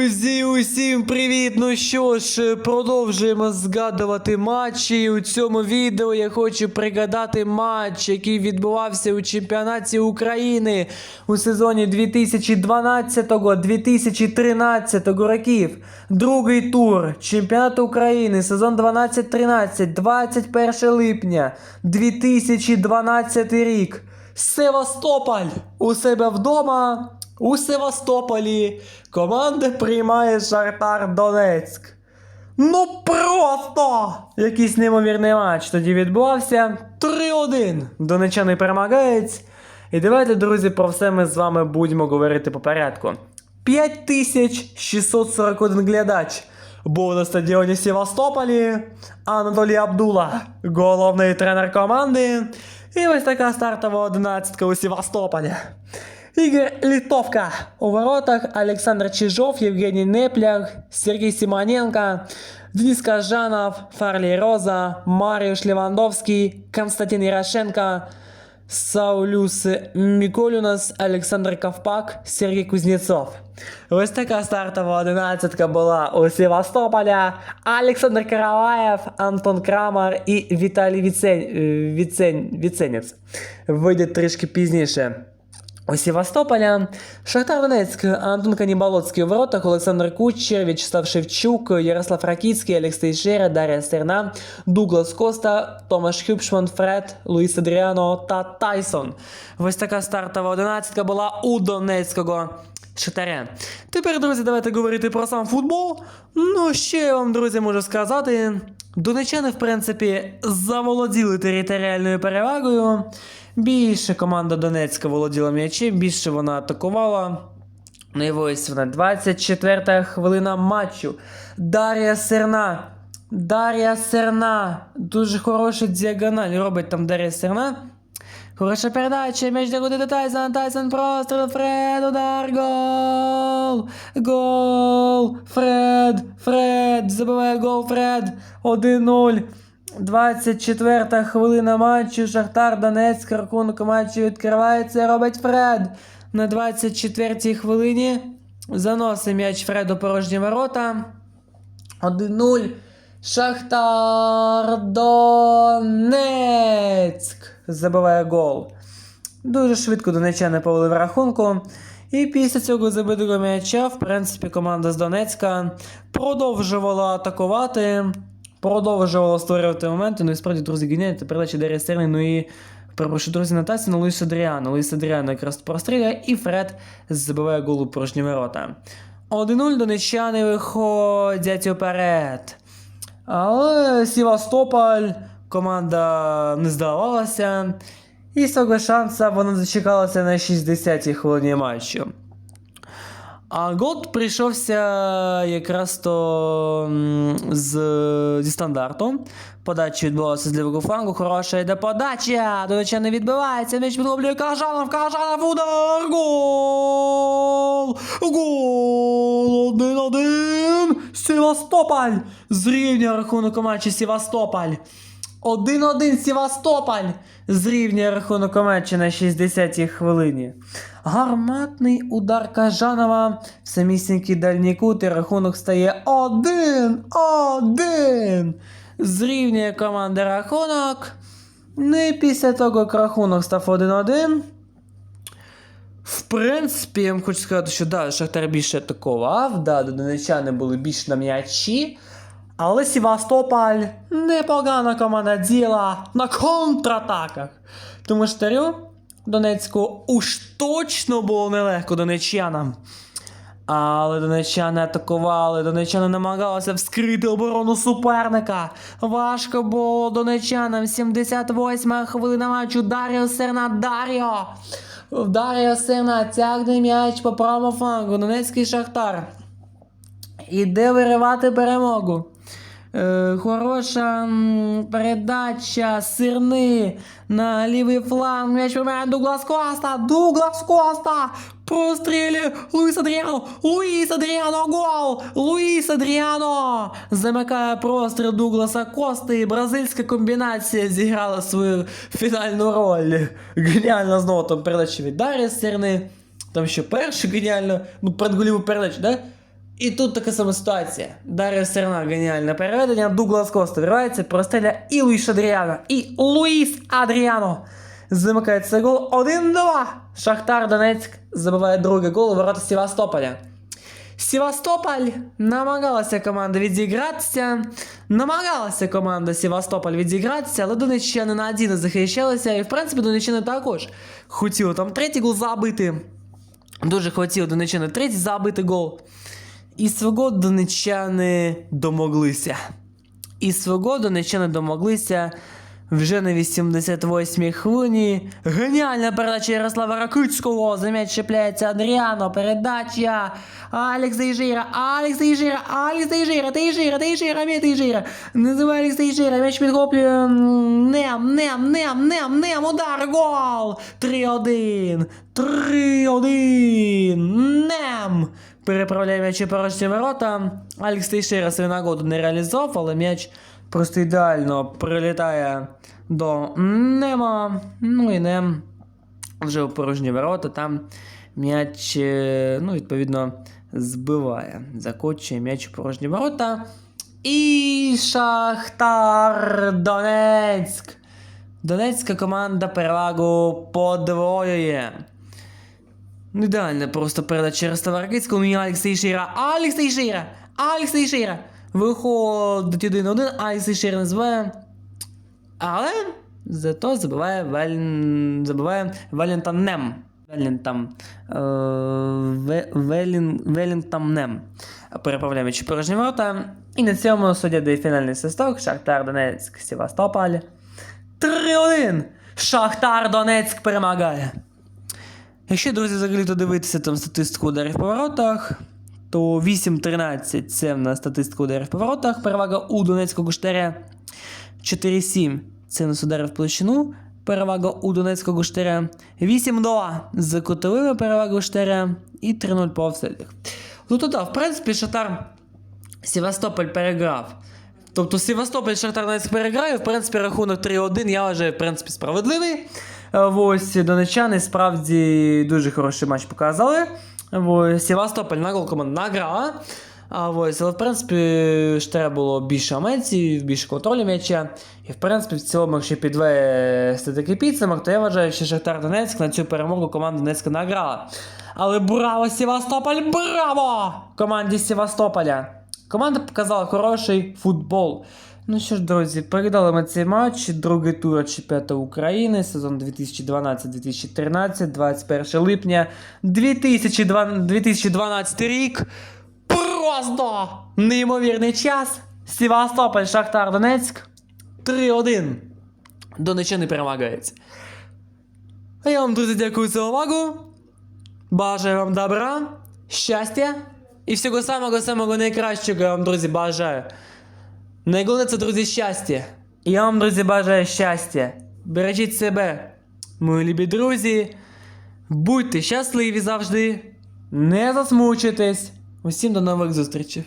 Друзі, усім привіт! Ну що ж, продовжуємо згадувати матчі. У цьому відео я хочу пригадати матч, який відбувався у чемпіонаті України у сезоні 2012-2013 років. Другий тур чемпіонату України, сезон 12-13, 21 липня 2012 рік. Севастополь у себе вдома. У Севастополі команда приймає Шахтар Донецьк. Ну просто! Якийсь неймовірний матч тоді відбувався. 3-1. Донечани перемагають. І давайте, друзі, про все ми з вами будемо говорити по порядку. 5641 глядач був на стадіоні Севастополі. Анатолій Абдула, головний тренер команди. І ось така стартова одинадцятка у Севастополі. Ігор Литовка у воротах, Олександр Чижов, Євгеній Непляр, Сергій Симоненко, Денис Кажанов, Фарлі Роза, Маріуш Левандовський, Константин Ярошенко, Саулюс Міколюнас, Олександр Ковпак, Сергій Кузнєцов. Ось така стартова одинадцятка була у Севастополя. Олександр Караваєв, Антон Крамар і Віталій Віцень, е, Віцень, Віценець. Вийдуть трішки пізніше. У Севастополя Шахтар Донецьк, Антон Канібалоцький у воротах, Олександр Кучер, В'ячеслав Шевчук, Ярослав Ракіцький, Алекс Тейшера, Дар'я Стерна, Дуглас Коста, Томаш Хюбшман, Фред, Луїс Адріано та Тайсон. Ось така стартова одинадцятка була у Донецького Шахтаря. Тепер, друзі, давайте говорити про сам футбол. Ну, що я вам, друзі, можу сказати. Донечани, в принципі, заволоділи територіальною перевагою. Більше команда Донецька володіла м'ячем, більше вона атакувала. Ну і ось вона 24 хвилина матчу. Дар'я Серна. Дар'я Серна. Дуже хороший діагональ робить там Дар'я Серна. Хороша передача, м'яч доходить до Тайсона, Тайсон простріл, Фред, удар, гол! Гол! Фред, Фред, забиває гол Фред, 1-0. 24 хвилина матчу, Шахтар Донецьк, рахунок матчу відкривається, робить Фред. На 24-й хвилині заносить м'яч Фред у порожні ворота. 1-0. Шахтар Донецьк забиває гол. Дуже швидко донечани повели в рахунку. І після цього забитого м'яча, в принципі, команда з Донецька продовжувала атакувати, продовжувала створювати моменти. Ну і справді, друзі, геніальні та передача Дар'я Стерни, ну і перепрошую, друзі, на Тасі на Луїс Адріано. Луїс Адріано якраз простріляє, і Фред забиває гол у порожні ворота. 1-0 донечани виходять уперед. Але Севастополь команда не здавалася. І свого шанса вона дочекалася на 60-й хвилині матчу. А гол прийшовся якраз то з, зі стандарту. Подача відбулася з лівого флангу. Хороша йде подача. Донеча не відбивається. М'яч підловлює Кажанов. Кажанов удар. Гол! Гол! 1-1. Севастополь. Зрівнює рахунок у матчі Севастополь. 1-1 Севастополь зрівнює рахунок у матчі на 60-й хвилині. Гарматний удар Кажанова в самісінький дальній кут і рахунок стає 1-1. Зрівнює команда рахунок. І після того, як рахунок став 1-1. В принципі, я вам хочу сказати, що да, Шахтар більше атакував, да, донечани були більш на м'ячі. Але Севастополь непогана команда діла на контратаках. Тому Шахтарю Донецьку уж точно було нелегко донечанам. Але донечани атакували, донечани намагалися вскрити оборону суперника. Важко було донечанам. 78 хвилина матчу. Даріо Серна Даріо. Даріо Серна тягне м'яч по правому флангу. Донецький Шахтар. Іде виривати перемогу. Е, хороша передача сирни на лівий фланг. М'яч приймає Дуглас Коста. Дуглас Коста. Прострілює Луїс Адріано. Луїс Адріано гол. Луїс Адріано. Замикає простріл Дугласа Кости. І бразильська комбінація зіграла свою фінальну роль. Геніально знову там передача від Дар'я Сирни. Там ще перша геніально. Ну, предголіву передачу, да? І тут така сама ситуація. Дар'я Серна геніальне переведення, Дуглас Коста вривається, простеля і Луїс Адріано. І Луїс Адріано замикається гол 1-2. Шахтар Донецьк забиває другий гол у ворота Севастополя. Севастополь намагалася команда відзігратися. Намагалася команда Севастополь відзігратися, але донеччани на один захищалися. І в принципі донеччани також хотіли там третій гол забити. Дуже хотіли донеччани третій забити гол. І свого донеччани домоглися. І свого донеччани домоглися вже на 88-й хвилині. Геніальна передача Ярослава Ракицького. За м'яч чіпляється Адріано. Передача. Алекс Тейжира, Алекс Тейжира, Алекс Тейжира, Тейжира, Тейжира, м'я Тейжира. Називає Алекс Тейжира, м'яч підхоплює. Нем, нем, нем, нем, нем, удар, гол. 3-1. 3-1. Нем. Переправляє м'яч у порожні ворота. Алекс Тейшера свою нагоду не реалізував, але м'яч просто ідеально прилітає до Нема. Ну і Нем вже у порожні ворота. Там м'яч, е, ну, відповідно, збиває. Закочує м'яч у порожні ворота. І Шахтар Донецьк. Донецька команда перевагу подвоює. Ну, ідеальна просто передача Ярослава Ракицького, ну і Алекс Тейшира. Алекс Тейшира! Алекс Тейшира! Виходить 1-1, Алекс Тейшира не. Але зато забиває Велін... забиває Велінтон Нем. Велінтам. Е... Велін... Велінтам Нем. Переправляємо порожні ворота. І на цьому суддя дає фінальний свисток. Шахтар Донецьк, Севастополь. 3-1! Шахтар Донецьк перемагає. Якщо, друзі, взагалі то дивитися там статистику ударів по воротах, то 8-13 це в нас статистика ударів по воротах, перевага у Донецького штаря. 4-7 це в нас удари в площину, перевага у Донецького штаря. 8-2 з кутовими перевага у штаря і 3-0 по офсайдах. Ну то так, в принципі, Шахтар Севастополь переграв. Тобто Севастополь Шахтар Донецьк переграє, в принципі, рахунок 3-1, я вважаю, в принципі, справедливий. Е, Ось донечани справді дуже хороший матч показали. Ось, Севастополь на команда награла. А ось, але в принципі ж треба було більше амбіцій, більше контролю м'яча. І в принципі, в цілому, якщо підвести такий підсумок, то я вважаю, що Шахтар Донецьк на цю перемогу команда Донецька награла. Але браво, Севастополь! Браво! Команді Севастополя! Команда показала хороший футбол. Ну що ж, друзі, передали ми цей матч. Другий тур чемпіонату України, сезон 2012-2013, 21 липня 2012 2012 рік. Просто неймовірний час. Севастополь, Шахтар Донецьк. 3-1. Донеччани перемагається. А я вам, друзі, дякую за увагу. Бажаю вам добра, щастя і всього самого самого найкращого я вам, друзі, бажаю. Найголовніше це, друзі, щастя. І я вам, друзі, бажаю щастя. Бережіть себе, мої любі друзі. Будьте щасливі завжди. Не засмучуйтесь. Усім до нових зустрічей.